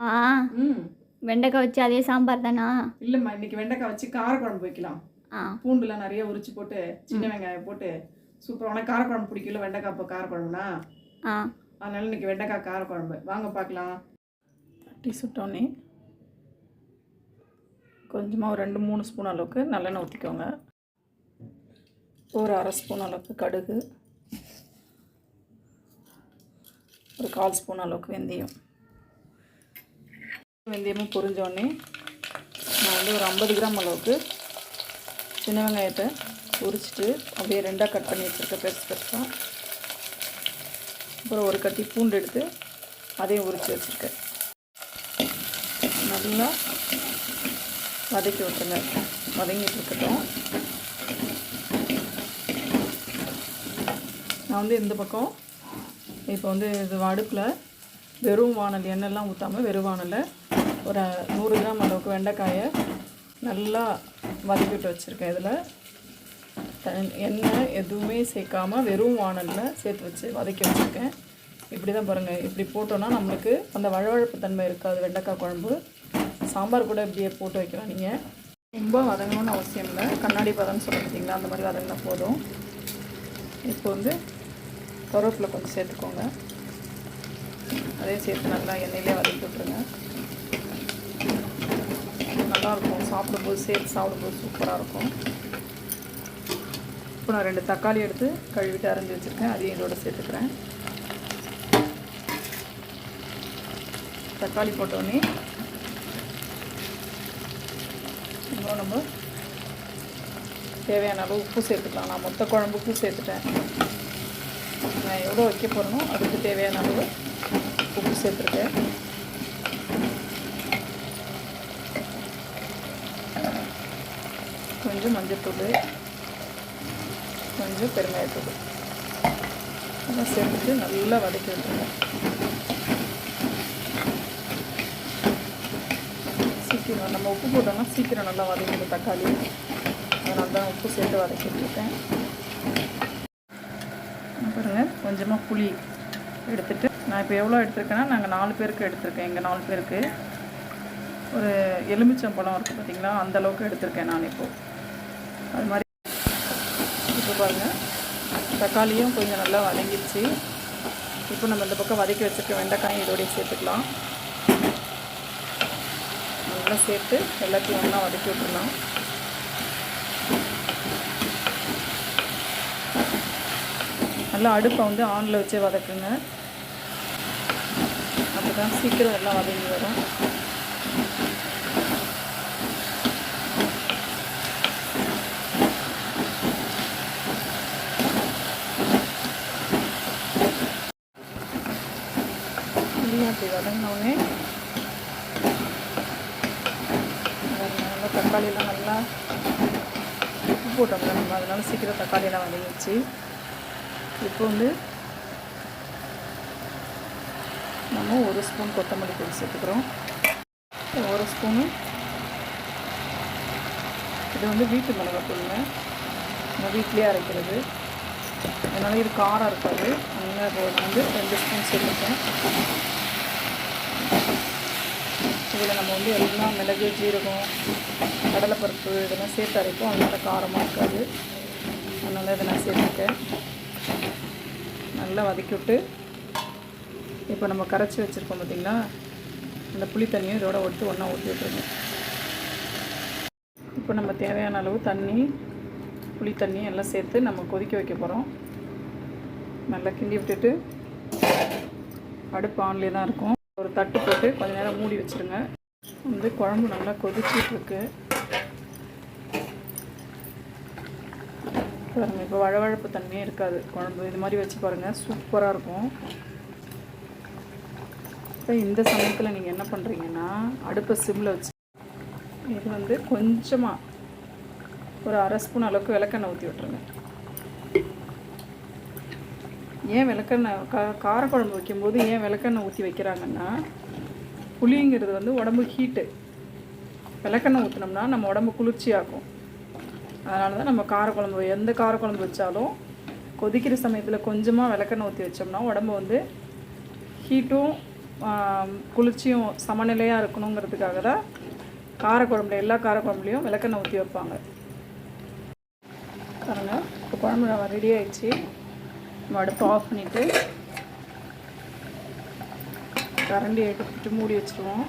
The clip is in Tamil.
ஆ ம். வெண்டைக்காய் வச்சு அதே சாம்பார் தானா? இல்லைம்மா இன்னைக்கு வெண்டைக்காய் வச்சு காரக்குழம்பு வைக்கலாம். ஆ. பூண்டுலாம் நிறைய உரிச்சு போட்டு சின்ன வெங்காயம் போட்டு சூப்பரான காரக்குழம்பு பிடிக்கல வெண்டைக்காய் இப்போ காரக்குழம்புனா? ஆ. அதனால இன்னைக்கு வெண்டைக்காய் காரக்குழம்பு. வாங்க பார்க்கலாம். தட்டி சுட்டோன்னே கொஞ்சமாக ஒரு ரெண்டு மூணு ஸ்பூன் அளவுக்கு நல்லெண்ணெய் ஊற்றிக்கோங்க ஒரு அரை ஸ்பூன் அளவுக்கு கடுகு. ஒரு கால் ஸ்பூன் அளவுக்கு வெந்தயம். வெந்தயமும் பொரிஞ்சோடனே நான் வந்து ஒரு ஐம்பது கிராம் அளவுக்கு சின்ன வெங்காயத்தை உரிச்சிட்டு அப்படியே ரெண்டாக கட் பண்ணி வச்சுருக்கேன் பெருசு பெருசாக அப்புறம் ஒரு கட்டி பூண்டு எடுத்து அதையும் உரித்து வச்சுருக்கேன். நல்லா வதக்கி விட்டுருங்க. வதங்கிட்டு இருக்கட்டும். நான் வந்து இந்த பக்கம் இப்போ வந்து இது அடுப்பில் வெறும் வானல் எண்ணெய்லாம் ஊற்றாமல் வெறும் வானலில் ஒரு நூறு கிராம் அளவுக்கு வெண்டைக்காயை நல்லா வதக்கிட்டு வச்சுருக்கேன் இதில். எண்ணெய் எதுவுமே சேர்க்காம வெறும் வானலில் சேர்த்து வச்சு வதக்கி வச்சுருக்கேன். இப்படி தான் பாருங்கள் இப்படி போட்டோன்னா நம்மளுக்கு அந்த வழவழப்பு தன்மை இருக்காது. வெண்டைக்காய் குழம்பு சாம்பார் கூட இப்படியே போட்டு வைக்கலாம் நீங்கள் ரொம்ப வதங்கணும்னு அவசியம் இல்லை. கண்ணாடி பதம்னு சொல்ல பார்த்தீங்களா அந்த மாதிரி வதங்கினா போதும். இப்போ வந்து கருவேப்பிலை கொஞ்சம் சேர்த்துக்கோங்க. அதே சேர்த்து நல்லா எண்ணெயிலே வதக்கி விட்ருங்க நல்லாயிருக்கும். சாப்பிடும்போது சேர்த்து சாப்பிடும்போது சூப்பராக இருக்கும். இப்போ நான் ரெண்டு தக்காளி எடுத்து கழுவிட்டு அரைஞ்சி வச்சுருக்கேன். அதையும் இதோட சேர்த்துக்கிறேன். தக்காளி போட்டோடனே இன்னும் நம்ம தேவையான அளவு உப்பு சேர்த்துக்கலாம். நான் மொத்த குழம்பு சேர்த்துட்டேன். நான் எவ்வளோ வைக்க போகிறேனோ அதுக்கு தேவையான அளவு உப்பு சேர்த்துருக்கேன் கொஞ்சம் மஞ்சத்தூள் கொஞ்சம் பெருங்காயத்தூள். அதெல்லாம் சேர்த்துட்டு நல்லா வதக்கி விட்டுருங்க. சீக்கிரம் நம்ம உப்பு போட்டோம்னா சீக்கிரம் நல்லா வதக்கிடும் தக்காளி. அதனால தான் உப்பு சேர்த்து வதக்கிட்டுருக்கேன் பாருங்கள் கொஞ்சமாக புளி எடுத்துட்டு நான் இப்போ எவ்வளோ எடுத்திருக்கேன்னா நாங்கள் நாலு பேருக்கு எடுத்திருக்கேன். எங்கள் நாலு பேருக்கு. ஒரு எலுமிச்சம்பழம் இருக்குது பார்த்தீங்களா? அந்த அளவுக்கு எடுத்திருக்கேன் நான் இப்போது அது மாதிரி இப்போ பாருங்கள் தக்காளியும் கொஞ்சம் நல்லா வதங்கிடுச்சு. இப்போ நம்ம இந்த பக்கம் வதக்கி வச்சுருக்க வெண்டைக்காயும் இதோடய சேர்த்துக்கலாம். நல்லா சேர்த்து எல்லாத்தையும் ஒன்றா வதக்கி விட்டுடலாம். நல்லா அடுப்பை வந்து ஆனில் வச்சே வதக்குங்க. தான் சீக்கிரம் எல்லாம் வதங்கி வரும். அப்படி வதங்கினோடனே நல்லா தக்காளியெல்லாம் நல்லா உப்பு போட்டோம்ல நம்ம. அதனால சீக்கிரம் தக்காளியெல்லாம் வதங்கிடுச்சு. இப்போ வந்து நம்ம ஒரு ஸ்பூன் கொத்தமல்லி பொடி சேர்த்துக்கிறோம். ஒரு ஸ்பூனு. இது வந்து வீட்டு மிளகாத்தூளுங்க. நம்ம வீட்லேயே அரைக்கிறது. அதனால் இது காரம் இருக்காது. அதனால் இப்போ வந்து ரெண்டு ஸ்பூன் சேர்த்துருக்கேன் இதில் நம்ம வந்து எல்லாம் மிளகு ஜீரகம் கடலைப்பருப்பு இதெல்லாம் சேர்த்து அரைப்போம். அதனால் காரமாக இருக்காது. அதனால் இதை நான் சேர்த்துருக்கேன். நல்லா வதக்கி விட்டு இப்போ நம்ம கரைச்சி வச்சுருக்கோம் பார்த்திங்களா? அந்த புளி தண்ணியும் இதோட ஒட்டு ஒன்றா ஊற்றி விட்டுருங்க. இப்போ நம்ம தேவையான அளவு தண்ணி புளி தண்ணி எல்லாம் சேர்த்து நம்ம கொதிக்க வைக்க போகிறோம் நல்லா கிண்டி விட்டுட்டு அடுப்பு ஆன்லேயே தான் இருக்கும். ஒரு தட்டு போட்டு கொஞ்ச நேரம் மூடி வச்சுருங்க. வந்து குழம்பு நல்லா கொதிச்சிட்ருக்கு பாருங்கள் இப்போ வழவழப்பு தன்மையே இருக்காது குழம்பு. இது மாதிரி வச்சு பாருங்கள் சூப்பராக இருக்கும். இப்போ இந்த சமயத்தில் நீங்கள் என்ன பண்ணுறீங்கன்னா அடுப்பை சிம்மில் வச்சு இது வந்து கொஞ்சமாக ஒரு அரை ஸ்பூன் அளவுக்கு விளக்கெண்ணெய் ஊற்றி விட்ருங்க ஏன் விளக்கெண்ணெய் கா காரக்குழம்பு வைக்கும்போது ஏன் விளக்கெண்ணெய் ஊற்றி வைக்கிறாங்கன்னா புளிங்கிறது வந்து உடம்பு ஹீட்டு விளக்கெண்ணெய் ஊற்றினோம்னா நம்ம உடம்பு குளிர்ச்சியாகும். அதனால தான் நம்ம காரக்குழம்பு எந்த காரக்குழம்பு வச்சாலும் கொதிக்கிற சமயத்தில் கொஞ்சமாக விளக்கெண்ணெய் ஊற்றி வச்சோம்னா உடம்பு வந்து ஹீட்டும் குளிர்ச்சியும் சமநிலையாக இருக்கணுங்கிறதுக்காக தான் காரக்குழம்புல எல்லா காரக்குழம்புலையும் விளக்கெண்ணெய் ஊற்றி வைப்பாங்க. பாருங்க இப்போ குழம்பு ரெடி ஆயிடுச்சு. நம்ம அடுப்பு ஆஃப் பண்ணிவிட்டு கரண்டி எடுத்துட்டு மூடி வச்சுருவோம்.